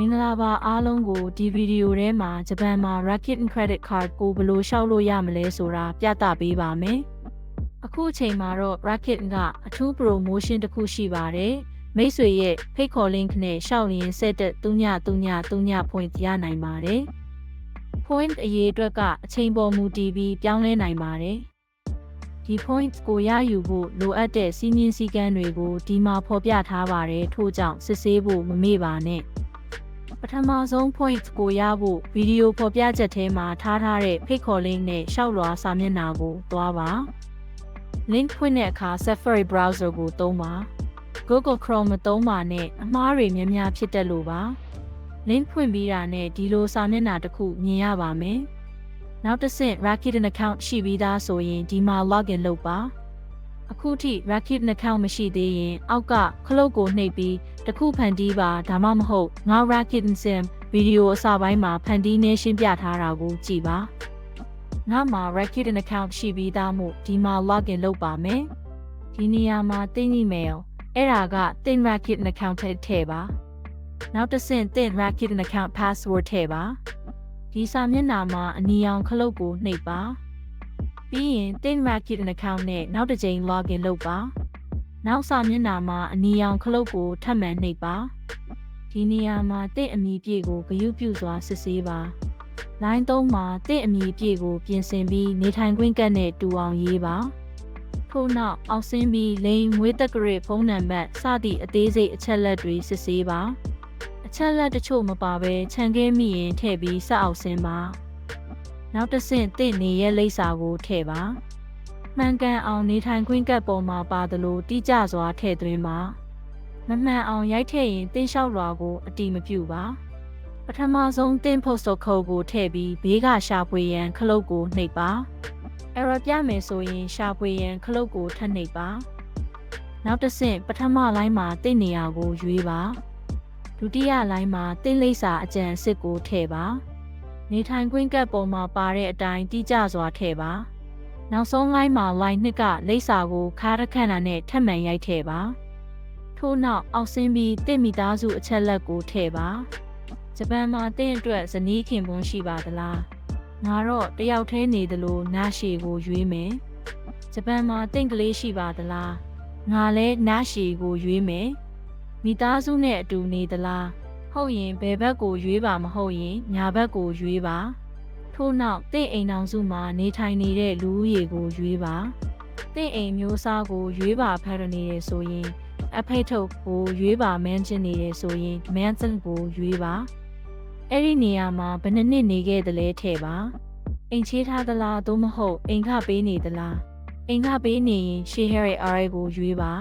မင်္ဂလာပါအားလုံးကိုဒီဗီဒီယိုထဲမှာဂျပန်မှာ Rakuten Credit Card ကိုဘယ်လိုရှောက်လို့ရမလဲဆိုတာပြသပေးပါမယ်။အခုအချိန်မှာတော့ Rakuten ကအထူး promotion တစ်ခုရှိပါတယ်။မိတ်ဆွေရဲ့ဖိတ်ခေါ် link နဲ့ရှောက်ရင်ဆက်တက်3939 point ရနိုင်ပါတယ်။ point အရေးအတွက်ကအချိန်ပေါ်မူတည်ပြီးပြောင်းလဲနိုင်ပါတယ်။ဒီ point ကိုရယူဖို့လိုအပ်တဲ့စီးမြင်စည်းကမ်းတွေကိုဒီမှာဖော်ပြထားပါတယ်ထို့ကြောင့်စစ်ဆေးဖို့မမေ့ပါနဲ့။ ပထမဆုံး point ကိုရဖို့ဗီဒီယိုဖော်ပြချက်ထဲမှာထားထားတဲ့ဖိတ်ခေါ် link နဲ့ရှောက်လွှာစာမျက်နှာကိုသွားပါ link ဖွင့်တဲ့အခါ Safari browser ကိုသုံးပါ Google Chrome မသုံးပါနဲ့အမှားတွေများများဖြစ်တတ်လို့ပါ link ဖွင့်ပြီးတာနဲ့ဒီလိုစာမျက်နှာတစ်ခုမြင်ရပါမယ်နောက်တစ်ဆင့် Rakuten account ရှိပြီးသားဆိုရင်ဒီမှာ login လုပ်ပါ အခုထိ Rakuten account မရှိသေးရင် အောက်ကခလုတ်ကိုနှိပ်ပြီးတစ်ခုဖန်တီးပါဒါမှမဟုတ်ငါ Rakuten Sim ဗီဒီယိုအစပိုင်းမှာဖန်တီးနေရှင်းပြထားတာကိုကြည့်ပါငါမှာ Rakuten account ရှိပြီးသားမို့ဒီမှာ login လုပ်ပါမယ်ဒီနေရာမှာတင်း email အဲ့ဒါကတင်း Rakuten account ထည့်ထည့်ပါနောက်တစ်ဆင့်တင်း Rakuten account password ထည့်ပါဒီစာမျက်နှာမှာအနီရောင်ခလုတ်ကိုနှိပ်ပါ ပြီးရင်တင်း Rakuten account နဲ့နောက်တစ်ကြိမ် login လုပ်ပါနောက်စာမျက်နှာမှာအနီရောင်ခလုတ်ကိုထပ်မံနှိပ်ပါဒီနေရာမှာတင့်အမီပြည့်ကိုဂရုပြုစွာစစ်ဆေးပါလိုင်း3မှာတင့်အမီပြည့်ကို ပြင်ဆင်ပြီးနေထိုင်ခွင့်ကတ်နဲ့တူအောင်ရေးပါထို့နောက်အောက်ဆင်းပြီးလိန်မွေးတက်ကရစ်ဖုန်းနံပါတ်စသည့်အသေးစိတ်အချက်လက်တွေစစ်ဆေးပါအချက်လက်တချို့မပါဘဲခြံခဲမိရင်ထည့်ပြီးဆက်အောက်ဆင်းပါ နောက်တစ်ဆင့်တင့်နေရဲ့လိပ်စာကိုထည့်ပါမှန်ကန်အောင်နေထိုင်ခွင့်ကတ်ပေါ်မှာပါသလိုတိကျစွာထည့်သွင်းပါမမှန်အောင်ရိုက်ထည့်ရင်တင်းလျှောက်လွှာကိုအတိမပြုပါပထမဆုံးတင်း postal code ကိုထည့်ပြီးဘေးကရှာဖွေရန်ခလုတ်ကိုနှိပ်ပါ error ပြမယ်ဆိုရင်ရှာဖွေရန်ခလုတ်ကိုထပ်နှိပ်ပါနောက်တစ်ဆင့်ပထမလိုင်းမှာတင့်နေရာကိုရွေးပါဒုတိယလိုင်းမှာတင်းလိပ်စာအကြံအစစ်ကိုထည့်ပါ နေထိုင်ခွင့်ကတ်ပေါ်မှာပါတဲ့အတိုင်းတိကျစွာထည့်ပါနောက်ဆုံးလိုင်းမှာ line နှစ်ကလိပ်စာကိုခါရခန့်တာနဲ့ထပ်မံရိုက်ထည့်ပါထို့နောက်အောက်ဆင်းပြီးတင့်မိသားစုအချက်လက်ကိုထည့်ပါဂျပန်မှာတင့်အတွက်ဇနီးခင်ပွန်းရှိပါသလားငါတော့တယောက်တည်းနေသလိုနားရှည်ကိုရွေးမယ်ဂျပန်မှာတင့်ကလေးရှိပါသလားငါလည်းနားရှည်ကိုရွေးမယ်မိသားစုနဲ့အတူနေသလား ဟုတ်ရင်ဘယ်ဘက်ကိုရွေးပါမဟုတ်ရင်ညာဘက်ကိုရွေးပါထို့နောက်တင့်အိမ်အောင်စုမှာနေထိုင်နေတဲ့လူဦးရေကိုရွေးပါတင့်အိမ်မျိုးစားကိုရွေးပါဖရနေရဆိုရင်အဖိတ်ထုတ်ကိုရွေးပါမန်းချင်းနေရဆိုရင်မန်းစန်ကိုရွေးပါအဲ့ဒီနေရာမှာဘယ်နှစ်နှစ်နေခဲ့သလဲထဲ့ပါအိမ်ချေးထားသလားသို့မဟုတ်အိမ်ခပေးနေသလားအိမ်ခပေးနေရင်ရှေဟဲရဲ့ RA ကိုရွေးပါ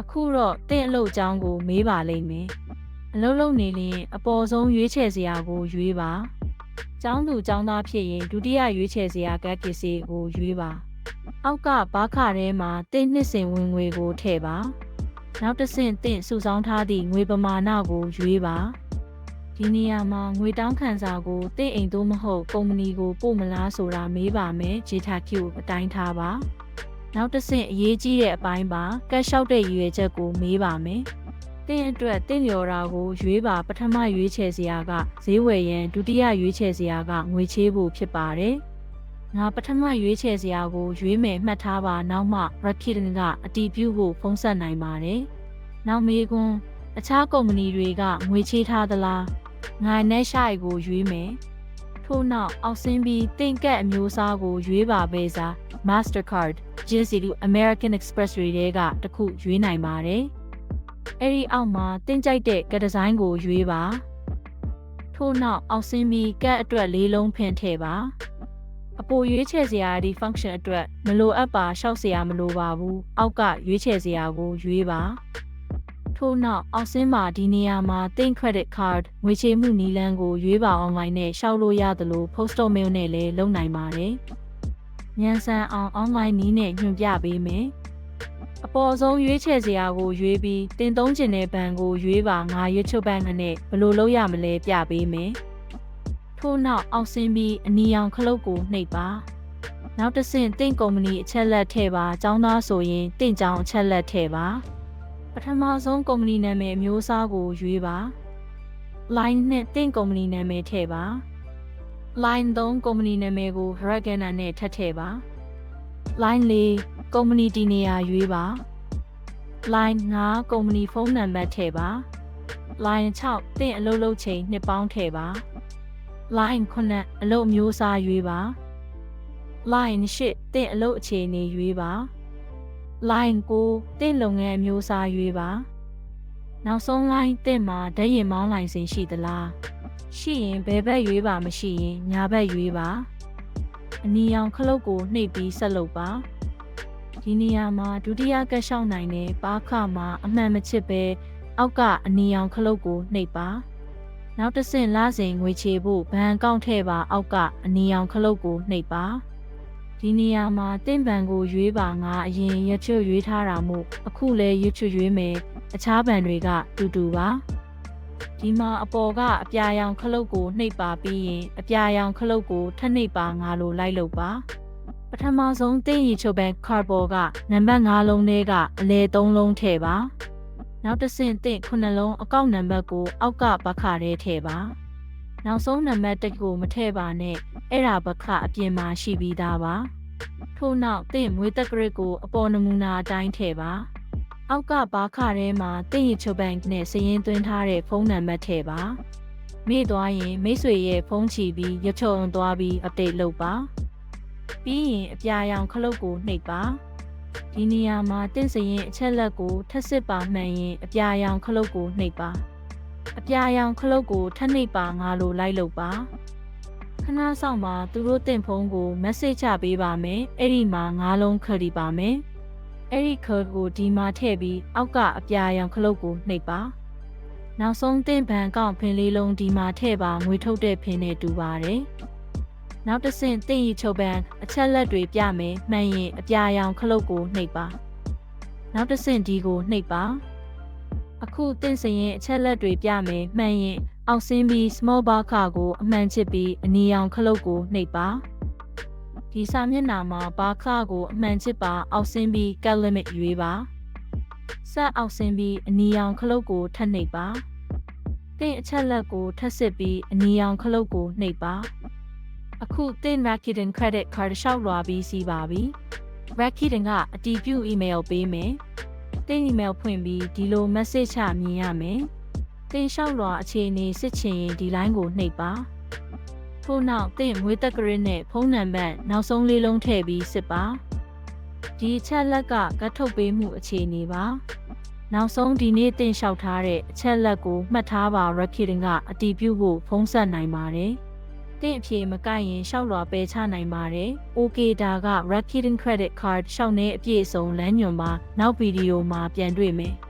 အခုတော့တင့်အလုပ်အကြောင်းကိုမေးပါလိမ့်မယ် အလုပ်လုပ်နေရင်အပေါ်ဆုံးရွေးချယ်စရာကိုရွေးပါကျောင်းသူကျောင်းသားဖြစ်ရင်ဒုတိယရွေးချယ်စရာကတ်ပစ္စည်းကိုရွေးပါအောက်ကဘာခထဲမှာတင့်နှစ်စဉ်ဝင်ငွေကိုထည့်ပါနောက်တစ်ဆင့်တင့်စုဆောင်းထားသည့်ငွေပမာဏကိုရွေးပါဒီနေရာမှာငွေတောင်းခံစာကိုတင့်အိမ်သို့မဟုတ်ကုမ္ပဏီကိုပို့မလားဆိုတာမေးပါမယ်ဂျေတာကျူအတိုင်းထားပါနောက်တစ်ဆင့်အရေးကြီးတဲ့အပိုင်းပါကတ်လျှောက်တဲ့ရည်ရွယ်ချက်ကိုမေးပါမယ် တင့်အတွက်တင့်လျော်တာကိုရွေးပါပထမရွေးချယ်စရာကဈေးဝယ်ရန်ဒုတိယရွေးချယ်စရာကငွေချေးဖို့ဖြစ်ပါတယ်ငါပထမရွေးချယ်စရာကိုရွေးမယ်မှတ်ထားပါနောက်မှ Rakuten ကအတီးပြုဖို့ဖုံးဆက်နိုင်ပါတယ်။နောက်မေးခွန်းအခြားကုမ္ပဏီတွေကငွေချေးထားသလား။ငါနဲ့ရှိုက်ကိုရွေးမယ်။ထို့နောက်အောက်ဆင်းပြီးတင်ကက်အမျိုးအစားကိုရွေးပါပဲစား Mastercard, Jizzy, American Express တွေကတခုရွေးနိုင်ပါတယ်။ အဲ့ဒီအောက်မှာတင်ကြိုက်တဲ့ကတ်ဒီဇိုင်းကိုရွေးပါ။ထို့နောက်အောက်ဆင်းပြီးကတ်အတွက်လေးလုံးဖင်ထည့်ပါ။အပိုရွေးချယ်စရာဒီ function အတွက်မလိုအပ်ပါရှောက်စရာမလိုပါဘူးအောက်ကရွေးချယ်စရာကိုရွေးပါထို့နောက်အောက်ဆင်းမှာဒီနေရာမှာ Think Credit Card ငွေချေမှုနည်းလမ်းကိုရွေးပါ online နဲ့ရှောက်လို့ရသလို postal mail နဲ့လည်းလုပ်နိုင်ပါတယ်မြန်ဆန်အောင် online နည်းနဲ့ညွှန်ပြပေးမယ် အပေါ်ဆုံးရွေးချယ်စရာကိုရွေးပြီးတင်သုံးကျင်တဲ့ဘဏ်ကိုရွေးပါငါရွေးချုပ်ဘဏ်နဲ့ဘယ်လိုလုပ်ရမလဲပြပေးမယ်ထို့နောက်အောက်ဆင်းပြီးအနီရောင်ခလုတ်ကိုနှိပ်ပါနောက်တစ်ဆင့်တင့်ကုမ္ပဏီအချက်လက်ထည့်ပါចောင်းသားဆိုရင်တင့်ចောင်းအချက်လက်ထည့်ပါပထမဆုံးကုမ္ပဏီနာမည်အမျိုးအစားကိုရွေးပါ line နဲ့တင့်ကုမ္ပဏီနာမည်ထည့်ပါ line 3ကုမ္ပဏီနာမည်ကို Hurricane နဲ့ထပ်ထည့်ပါ line 4 ကုမ္ပဏီဒီနေရာရွေးပါ line 5ကုမ္ပဏီဖုန်းနံပါတ်ထည့်ပါ line 6တင့်အလုပ်လုပ်ချိန်နှစ်ပေါင်းထည့်ပါ line 9အလုပ်မျိုးစားရွေးပါ line 8တင့်အလုပ်အခြေအနေရွေးပါ line 9တင့်လုပ်ငန်းအမျိုးအစားရွေးပါနောက်ဆုံး line တင့်မှာဓာတ်ရင်မောင်းလိုင်စင်ရှိသလားရှိရင်ဘယ်ဘက်ရွေးပါမရှိရင်ညာဘက်ရွေးပါအနီရောင်ခလုတ်ကိုနှိပ်ပြီးဆက်လုပ်ပါ ဒီနေရာမှာဒုတိယကက်လျှောက်နိုင်တဲ့ပါခမှာအမှန်မချစ်ပဲအောက်ကအနီရောင်ခလုတ်ကိုနှိပ်ပါနောက်တစ်ဆင့်လစဉ်ငွေချေဖို့ဘဏ်အကောင့်ထဲပါအောက်ကအနီရောင်ခလုတ်ကိုနှိပ်ပါဒီနေရာမှာတင့်ပံကိုရွေးပါငါအရင်ရချွတ်ရွေးထားတာမို့အခုလဲရချွတ်ရွေးမယ်အခြားပံတွေကတူတူပါဒီမှာအပေါ်ကအပြာရောင်ခလုတ်ကိုနှိပ်ပါပြီးရင်အပြာရောင်ခလုတ်ကိုထပ်နှိပ်ပါငါလိုလိုက်လုပ် ပါပထမဆုံးတင်းရီချုပ်ပန်ကာဘောကနံပါတ်5လုံးလေးကအလဲ3လုံးထည့်ပါနောက်တစ်ဆင့်တင့်9လုံးအကောင့်နံပါတ်ကိုအောက်ကဘခါထဲထည့်ပါနောက်ဆုံးနံပါတ်1ကိုမထည့်ပါနဲ့အဲ့ဒါဘခအပြင်မှာရှိပြီးသားပါထို့နောက်တင့်မွေးတက်ကရစ်ကိုအပေါ်နမူနာအတိုင်းထည့်ပါအောက်ကဘာခထဲမှာတင့်ရချုပ်ဘန်နဲ့စရင်သွင်းထားတဲ့ဖုန်းနံပါတ်ထည့်ပါမိသွားရင်မိတ်ဆွေရဲ့ဖုန်းချီပြီးရချုံသွားပြီး update လုပ်ပါ ပြီးရင်အပြာရောင်ခလုတ်ကိုနှိပ်ပါဒီနေရာမှာတင့်စရင်အချက်လက်ကိုထပ်စစ်ပါမှန်ရင်အပြာရောင်ခလုတ်ကိုနှိပ်ပါအပြာရောင်ခလုတ်ကိုထပ်နှိပ်ပါငါလိုလိုက်လုပ်ပါခဏဆောင်မှာသူတို့တင်ဖုန်းကို message ချပေးပါမယ်အဲ့ဒီမှာငါးလုံးခရီပါမယ်အဲ့ဒီခါကိုဒီမှာထည့်ပြီးအောက်ကအပြာရောင်ခလုတ်ကိုနှိပ်ပါနောက်ဆုံးတင်ဘန်ကောင့်ဖင်လေးလုံးဒီမှာထည့်ပါငွေထုတ်တဲ့ဖင်နဲ့တူပါတယ် နောက်တစ်ဆင့်တင်ရီချုပ်ပန်အချက်လက်တွေပြမယ်မှန်ရင်အပြာရောင်ခလုတ်ကိုနှိပ်ပါနောက်တစ်ဆင့်ဒီကိုနှိပ်ပါအခုတင့်စရင်အချက်လက်တွေပြမယ်မှန်ရင်အောက်ဆင်းပြီး small bar ခါကိုအမှန်ချစ်ပြီးအနီရောင်ခလုတ်ကိုနှိပ်ပါဒီစာမျက်နှာမှာဘာခါကိုအမှန်ချစ်ပါအောက်ဆင်းပြီး cut limit ရွေးပါဆက်အောက်ဆင်းပြီးအနီရောင်ခလုတ်ကိုထပ်နှိပ်ပါတင့်အချက်လက်ကိုထပ်စစ်ပြီးအနီရောင်ခလုတ်ကိုနှိပ်ပါ အခုတင့် Rakuten credit card ရှောက်လွာပြီးစီးပါပြီ Rakuten ကအတည်ပြု email ပေးမယ်တင့် email ဖွင့်ပြီးဒီလို message ချမြင်ရမယ်တင်လျှောက်လွာအခြေအနေစစ်ချင်ရင်ဒီလိုင်းကိုနှိပ်ပါထို့နောက်တင့်ငွေတက်ကရစ်နဲ့ဖုန်းနံပါတ်နောက်ဆုံးလေးလုံးထည့်ပြီးစစ်ပါဒီအချက်လက်ကကတ်ထုတ်ပေးမှုအခြေအနေပါနောက်ဆုံးဒီနေ့တင်လျှောက်ထားတဲ့အချက်လက်ကိုမှတ်ထားပါ Rakuten ကအတည်ပြုဖို့ဖုန်းဆက်နိုင်ပါတယ် တင့်အဖြေမကိုက်ရင်ရှောက်လွာပယ်ချနိုင်ပါတယ်။ OK ဒါက Rakuten Credit Card ရှောက်နေအပြည့်အစုံလမ်းညွန်ပါနောက်ဗီဒီယိုမှာပြန်တွေ့မယ်။